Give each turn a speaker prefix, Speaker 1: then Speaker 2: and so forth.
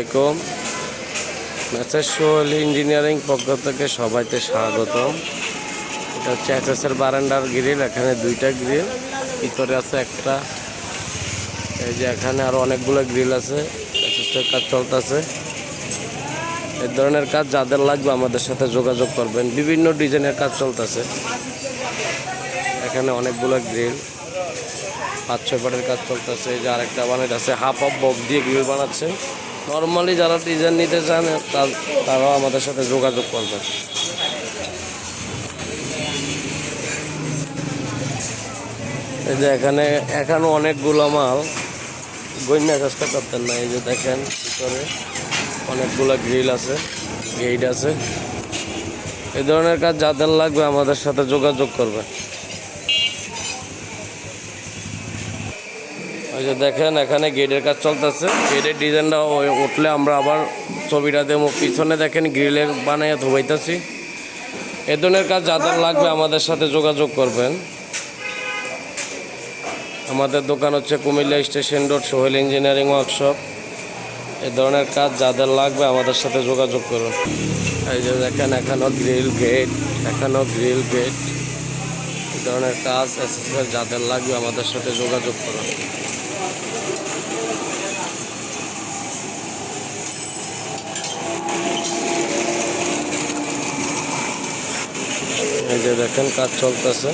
Speaker 1: আলাইকুম। সোহেল ইঞ্জিনিয়ারিং পক্ষ থেকে সবাইকে স্বাগতম। এটা হচ্ছে এসএসের বারান্ডার গ্রিল, এখানে দুইটা গ্রিল, ভিতরে আছে একটা। এই যে এখানে আরও অনেকগুলো গ্রিল আছে এসএসের কাজ চলতেছে। এই ধরনের কাজ যাদের লাগবে আমাদের সাথে যোগাযোগ করবেন। বিভিন্ন ডিজাইনের কাজ চলতেছে। এখানে অনেকগুলো গ্রিল, পাঁচ ছয় পাটের কাজ চলতেছে। যে আরেকটা বানাইতে আছে হাফ অফ বক দিয়ে গ্রিল বানাচ্ছে। নর্মালি যারা ডিজাইন নিতে চান তারাও আমাদের সাথে যোগাযোগ করবেন এই যে এখানে এখানে অনেকগুলো মাল। গইনা চেষ্টা করতেন না, এই যে দেখেন ভিতরে অনেকগুলো গ্রিল আছে গেট আছে। এই ধরনের কাজ যাদের লাগবে আমাদের সাথে যোগাযোগ করবেন ওই যে দেখেন, এখানে গেটের কাজ চলতেছে। গেটের ডিজাইনটা উঠলে আমরা আবার ছবিটা দেবো। পিছনে দেখেন গ্রিলের বানিয়ে ধোবাইতেছি। এ ধরনের কাজ যাদের লাগবে আমাদের সাথে যোগাযোগ করবেন। আমাদের দোকান হচ্ছে Comilla station road, Sohel engineering workshop. এই ধরনের কাজ যাদের লাগবে আমাদের সাথে যোগাযোগ করুন। এই যে দেখেন, এখানেও গ্রিল গেট এখানেও গ্রিল গেট এ ধরনের কাজ যাদের লাগবে আমাদের সাথে যোগাযোগ করুন। এই যে দেখেন কাজ চলতেছে।